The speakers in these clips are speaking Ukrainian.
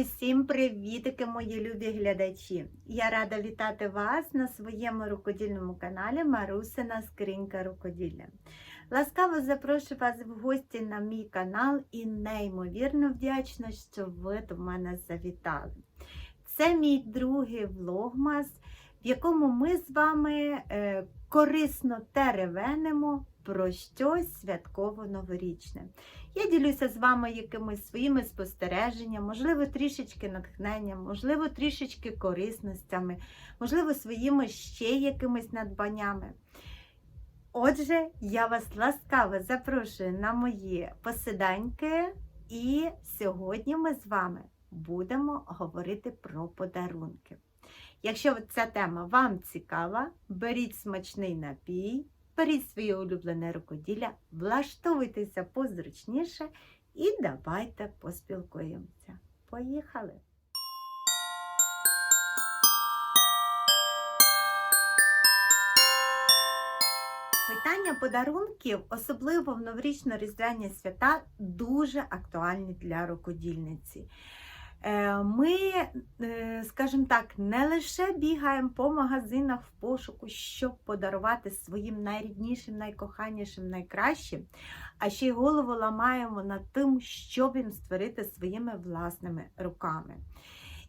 Усім привітики, мої любі глядачі! Я рада вітати вас на своєму рукодільному каналі Марусина Скринька Рукоділля. Ласкаво запрошую вас в гості на мій канал і неймовірно вдячна, що ви до мене завітали. Це мій другий влогмас, в якому ми з вами е, корисно теревенимо про щось святково-новорічне. Я ділюся з вами якимись своїми спостереженнями, можливо, трішечки натхненням, можливо, трішечки корисностями, можливо, своїми ще якимись надбаннями. Отже, я вас ласкаво запрошую на мої посиданьки, і сьогодні ми з вами будемо говорити про подарунки. Якщо ця тема вам цікава, беріть смачний напій. Беріть своє улюблене рукоділля, влаштовуйтеся позручніше і давайте поспілкуємося. Поїхали! Питання подарунків, особливо в новорічно-різдвяні свята, дуже актуальні для рукодільниці. Е, ми, е, скажімо так, не лише бігаємо по магазинах в пошуку, щоб подарувати своїм найріднішим, найкоханішим, найкращим, а ще й голову ламаємо над тим, що їм створити своїми власними руками.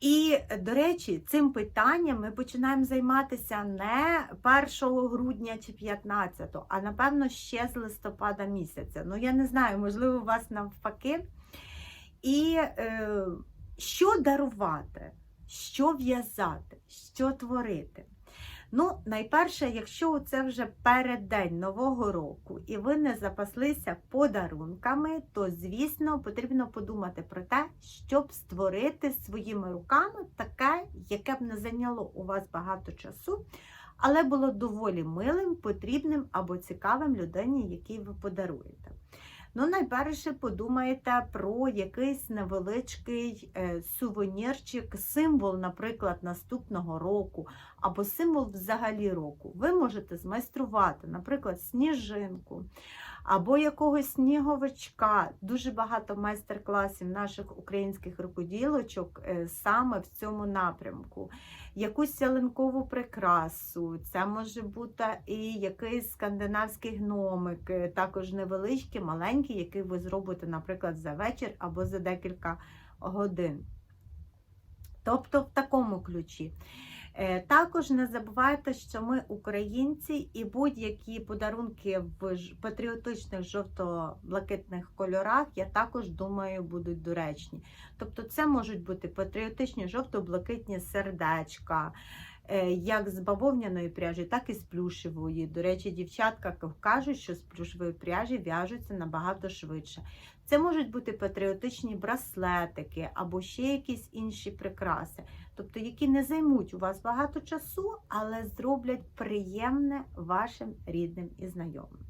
І, до речі, цим питанням ми починаємо займатися не 1 грудня чи 15, а напевно ще з листопада місяця. Ну, я не знаю, можливо, у вас навпаки. І е, що дарувати, що в'язати, що творити? Ну, найперше, якщо це вже переддень Нового року і ви не запаслися подарунками, то, звісно, потрібно подумати про те, щоб створити своїми руками таке, яке б не зайняло у вас багато часу, але було доволі милим, потрібним або цікавим людині, якій ви подаруєте. Ну, найперше подумайте про якийсь невеличкий е, сувенірчик, символ, наприклад, наступного року, або символ взагалі року. Ви можете змайструвати, наприклад, сніжинку, або якогось сніговичка. Дуже багато майстер-класів наших українських рукоділочок е, саме в цьому напрямку. Якусь ялинкову прикрасу, це може бути і якийсь скандинавський гномик, е, також невеличкий, маленький, який ви зробите, наприклад, за вечір або за декілька годин. Тобто в такому ключі. Е, також не забувайте, що ми українці, і будь-які подарунки в патріотичних жовто-блакитних кольорах, я також думаю, будуть доречні. Тобто, це можуть бути патріотичні жовто-блакитні сердечка. Е, Як з бавовняної пряжі, так і з плюшевої. До речі, дівчатка кажуть, що з плюшевої пряжі в'яжуться набагато швидше. Це можуть бути патріотичні браслетики або ще якісь інші прикраси тобто які не займуть у вас багато часу, але зроблять приємне вашим рідним і знайомим.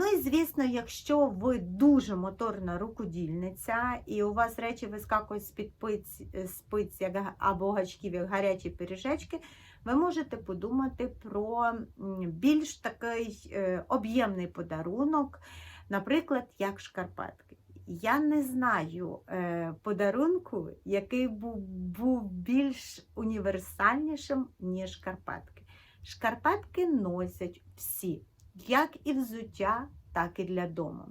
Ну і звісно, якщо ви дуже моторна рукодільниця, і у вас речі вискакують з-під спиць як, або гачків, як гарячі пиріжечки, ви можете подумати про більш такий е, об'ємний подарунок, наприклад, як шкарпетки. Я не знаю е, подарунку, який був більш універсальнішим, ніж шкарпетки. Шкарпетки носять всі, як і взуття, так і для дому.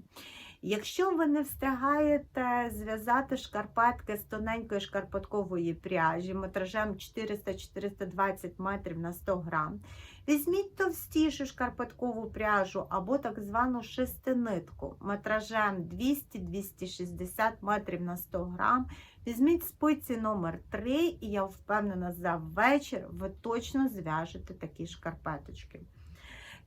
Якщо ви не встигаєте зв'язати шкарпетки з тоненької шкарпеткової пряжі метражем 400-420 метрів на 100 грам, візьміть товстішу шкарпеткову пряжу або так звану шестинитку метражем 200-260 метрів на 100 грам. Візьміть спиці номер 3 і я впевнена, за вечір ви точно зв'яжете такі шкарпеточки.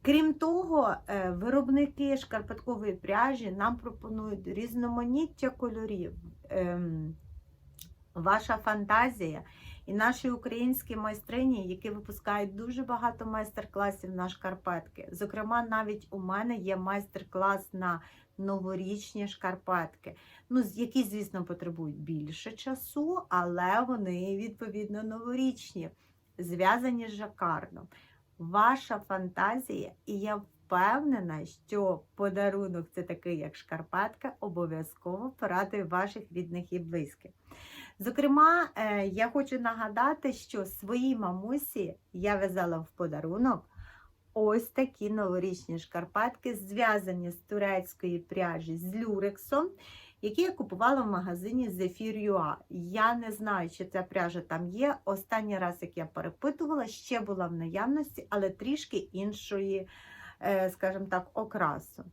Крім того, е, виробники шкарпеткової пряжі нам пропонують різноманіття кольорів. Ем, ваша фантазія і наші українські майстрині, які випускають дуже багато майстер-класів на шкарпетки. Зокрема, навіть у мене є майстер-клас на новорічні шкарпетки, ну, які, звісно, потребують більше часу, але вони, відповідно, новорічні, зв'язані з жакардом ваша фантазія, і я впевнена, що подарунок це такий, як шкарпетка, обов'язково порадує ваших рідних і близьких. Зокрема, е, я хочу нагадати, що своїй мамусі я в'язала в подарунок ось такі новорічні шкарпетки, зв'язані з турецької пряжі з люрексом, які я купувала в магазині Zephyr.ua. Я не знаю, чи ця пряжа там є. Останній раз, як я перепитувала, ще була в наявності, але трішки іншої, е, скажімо так, окрасу.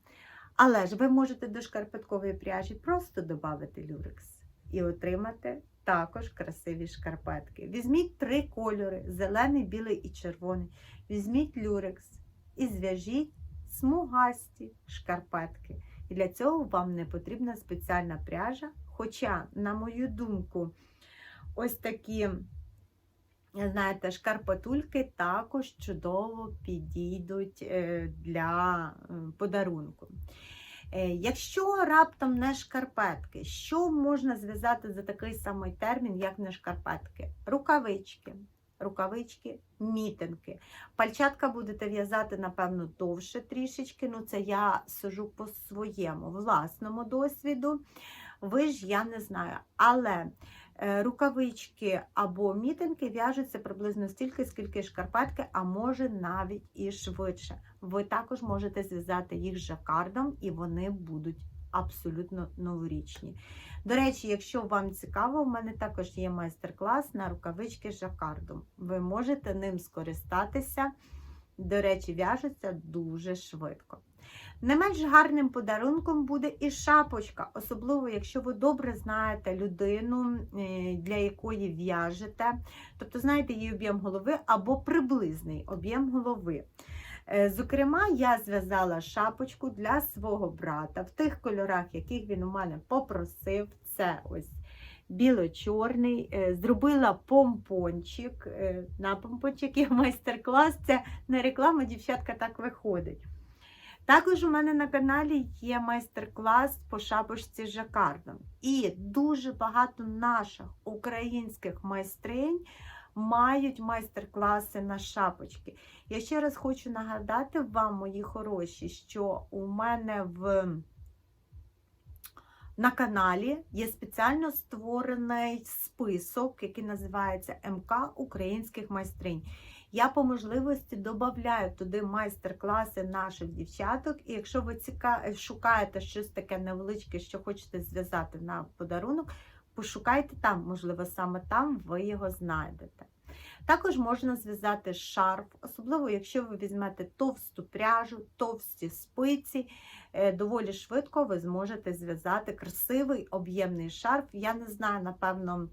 Але ж ви можете до шкарпеткової пряжі просто додати люрекс і отримати також красиві шкарпетки. Візьміть три кольори: зелений, білий і червоний. Візьміть люрекс і зв'яжіть смугасті шкарпетки. І для цього вам не потрібна спеціальна пряжа. Хоча, на мою думку, ось такі, знаєте, шкарпетульки також чудово підійдуть е, для е, подарунку. Е, Якщо раптом не шкарпетки, що можна зв'язати за такий самий термін, як не шкарпетки? Рукавички, рукавички, мітинки. Пальчатка будете в'язати, напевно, довше трішечки. Ну, це я сужу по своєму власному досвіду. Ви ж я не знаю. Але е, рукавички або мітинки в'яжуться приблизно стільки, скільки шкарпетки, а може навіть і швидше. Ви також можете зв'язати їх з жакардом, і вони будуть абсолютно новорічні. До речі, якщо вам цікаво, у мене також є майстер-клас на рукавички з жакардом. Ви можете ним скористатися. До речі, в'яжеться дуже швидко. Не менш гарним подарунком буде і шапочка, особливо, якщо ви добре знаєте людину, е, для якої в'яжете, тобто знаєте її об'єм голови або приблизний об'єм голови. Е, Зокрема, я зв'язала шапочку для свого брата в тих кольорах, яких він у мене попросив. Це ось біло-чорний. Е, Зробила помпончик. Е, На помпончик є майстер-клас. Це не реклама, дівчатка, так виходить. Також у мене на каналі є майстер-клас по шапочці з жакардом. І дуже багато наших українських майстринь мають майстер-класи на шапочки. Я ще раз хочу нагадати вам, мої хороші, що у мене в на каналі є спеціально створений список, який називається МК українських майстринь. Я по можливості додаю туди майстер-класи наших дівчаток. І якщо ви шукаєте щось таке невеличке, що хочете зв'язати на подарунок, пошукайте там, можливо, саме там ви його знайдете. Також можна зв'язати шарф, особливо, якщо ви візьмете товсту пряжу, товсті спиці, е, доволі швидко ви зможете зв'язати красивий об'ємний шарф. Я не знаю, напевно,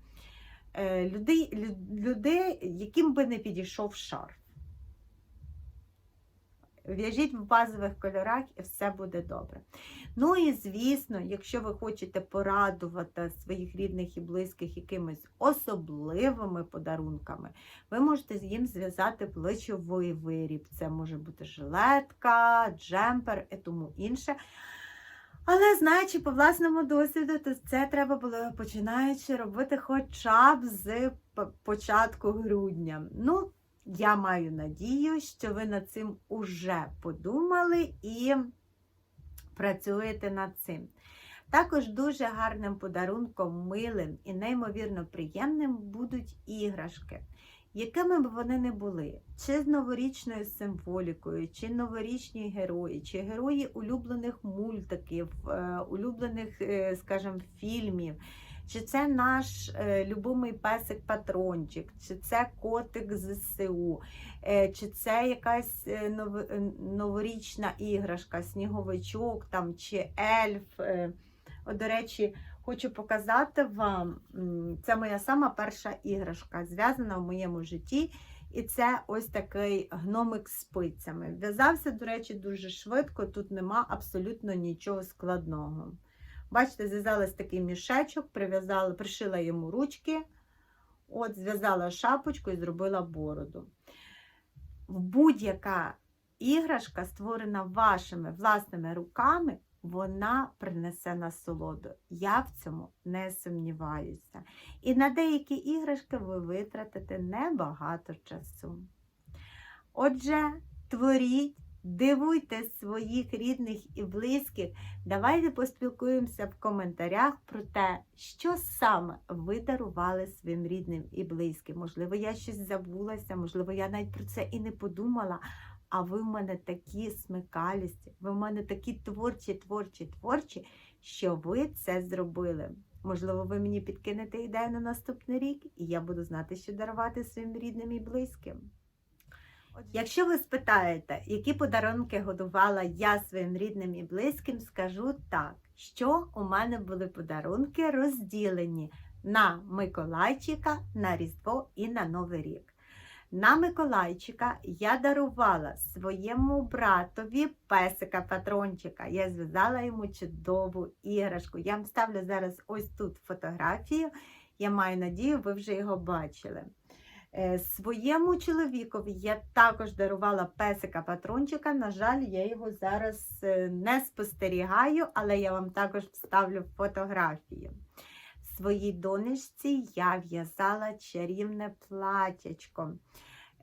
е, людей, людей, яким би не підійшов шарф. В'яжіть в базових кольорах і все буде добре. Ну і звісно, якщо ви хочете порадувати своїх рідних і близьких якимись особливими подарунками, ви можете їм зв'язати плечовий виріб. Це може бути жилетка, джемпер і тому інше. Але знаючи по власному досвіду, то це треба було починаючи робити хоча б з початку грудня. Ну, я маю надію, що ви над цим уже подумали і працюєте над цим. Також дуже гарним подарунком, милим і неймовірно приємним будуть іграшки, якими б вони не були, чи з новорічною символікою, чи новорічні герої, чи герої улюблених мультиків, е, улюблених, е, скажімо, фільмів. Чи це наш е, любимий песик патрончик, чи це котик ЗСУ, е, чи це якась е, нов- е, новорічна іграшка, сніговичок там, чи ельф. Е. От, до речі, хочу показати вам, це моя сама перша іграшка, зв'язана в моєму житті. І це ось такий гномик з спицями. В'язався, до речі, дуже швидко, тут нема абсолютно нічого складного. Бачите, зв'язала такий мішечок, прив'язала, пришила йому ручки, от, зв'язала шапочку і зробила бороду. Будь-яка іграшка, створена вашими власними руками, вона принесе насолоду. Я в цьому не сумніваюся. І на деякі іграшки ви витратите небагато часу. Отже, творіть, Дивуйте своїх рідних і близьких. Давайте поспілкуємося в коментарях про те, що саме ви дарували своїм рідним і близьким. Можливо, я щось забулася, можливо, я навіть про це і не подумала. А ви в мене такі смикалісті, ви в мене такі творчі, творчі, творчі, що ви це зробили. Можливо, ви мені підкинете ідею на наступний рік, і я буду знати, що дарувати своїм рідним і близьким. Якщо ви спитаєте, які подарунки годувала я своїм рідним і близьким, скажу так, що у мене були подарунки розділені на Миколайчика, на Різдво і на Новий рік. На Миколайчика я дарувала своєму братові песика патрончика. Я зв'язала йому чудову іграшку. Я вам ставлю зараз ось тут фотографію. Я маю надію, ви вже його бачили. Е, Своєму чоловікові я також дарувала песика патрончика. На жаль, я його зараз е, не спостерігаю, але я вам також вставлю фотографію. Своїй донечці я в'язала чарівне платячко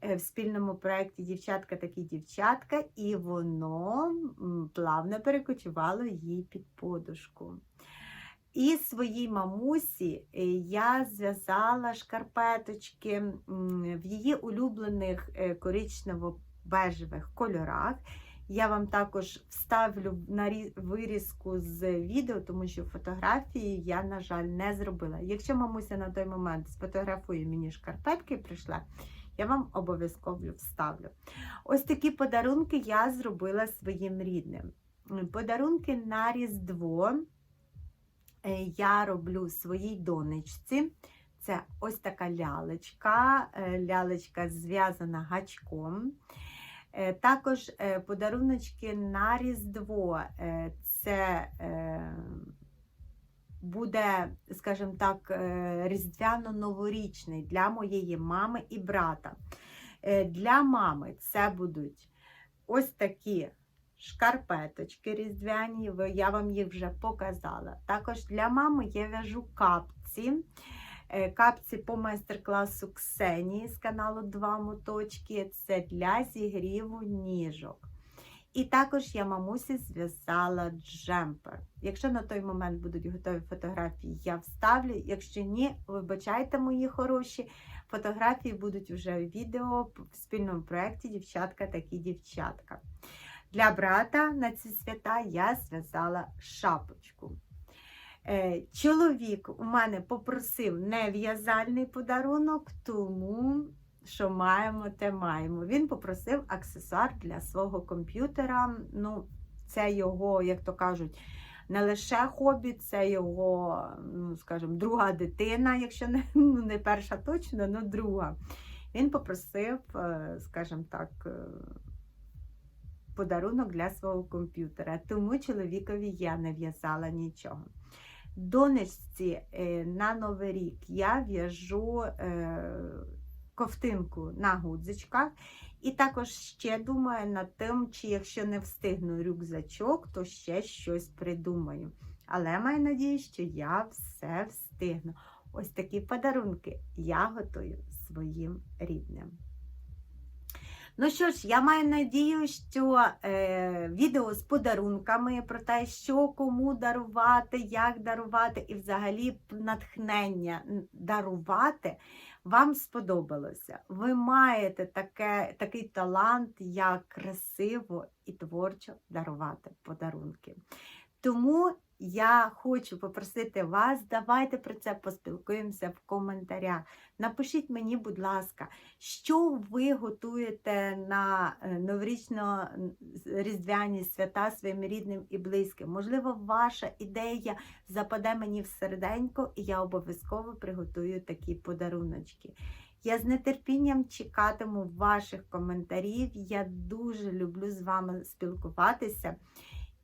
е, в спільному проєкті Дівчатка такі дівчатка, і воно плавно перекочувало їй під подушку. І своїй мамусі е, я зв'язала шкарпеточки в її улюблених е, коричнево-бежевих кольорах. Я вам також вставлю на вирізку з відео, тому що фотографії я, на жаль, не зробила. Якщо мамуся на той момент сфотографує мені шкарпетки, прийшла, я вам обов'язково вставлю. Ось такі подарунки я зробила своїм рідним. Подарунки на Різдво я роблю своїй донечці. Це ось така лялечка, е, лялечка зв'язана гачком. Е, Також е, подаруночки на Різдво. Е, Це е, буде, скажімо так, е, різдвяно-новорічний для моєї мами і брата. Е, Для мами це будуть ось такі шкарпеточки різдвяні, я вам їх вже показала. Також для мами я в'яжу капці. Е, Капці по майстер-класу Ксенії з каналу Два моточки. Це для зігріву ніжок. І також я мамусі зв'язала джемпер. Якщо на той момент будуть готові фотографії, я вставлю. Якщо ні, вибачайте, мої хороші. Фотографії будуть вже в відео в спільному проєкті Дівчатка такі дівчатка. Для брата на ці свята я зв'язала шапочку. Е, Чоловік у мене попросив не в'язальний подарунок, тому що маємо, те маємо. Він попросив аксесуар для свого комп'ютера. Ну, це його, як то кажуть, не лише хобі, це його, ну, скажімо, друга дитина, якщо не, ну, не перша точно, але друга. Він попросив, е, скажімо так, е, подарунок для свого комп'ютера. Тому чоловікові я не в'язала нічого. Донечці е, на Новий рік я в'яжу е, ковтинку на гудзичках. І також ще думаю над тим, чи якщо не встигну рюкзачок, то ще щось придумаю. Але маю надію, що я все встигну. Ось такі подарунки я готую своїм рідним. Ну що ж, я маю надію, що е, відео з подарунками про те, що кому дарувати, як дарувати, і взагалі натхнення дарувати, вам сподобалося. Ви маєте таке, такий талант, як красиво і творчо дарувати подарунки. Тому я хочу попросити вас, давайте про це поспілкуємося в коментарях. Напишіть мені, будь ласка, що ви готуєте на е, новорічно-різдвяні свята своїм рідним і близьким? Можливо, ваша ідея западе мені в серденько, і я обов'язково приготую такі подаруночки. Я з нетерпінням чекатиму ваших коментарів. Я дуже люблю з вами спілкуватися.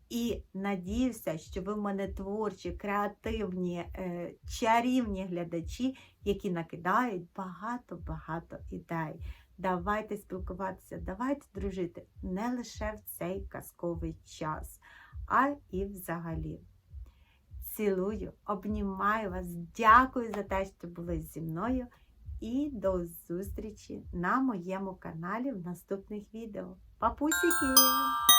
І надіюся, що ви в мене творчі, креативні, е, чарівні глядачі, які накидають багато-багато ідей. Давайте спілкуватися, давайте дружити не лише в цей казковий час, а і взагалі. Цілую, обнімаю вас, дякую за те, що були зі мною і до зустрічі на моєму каналі в наступних відео. Папусики!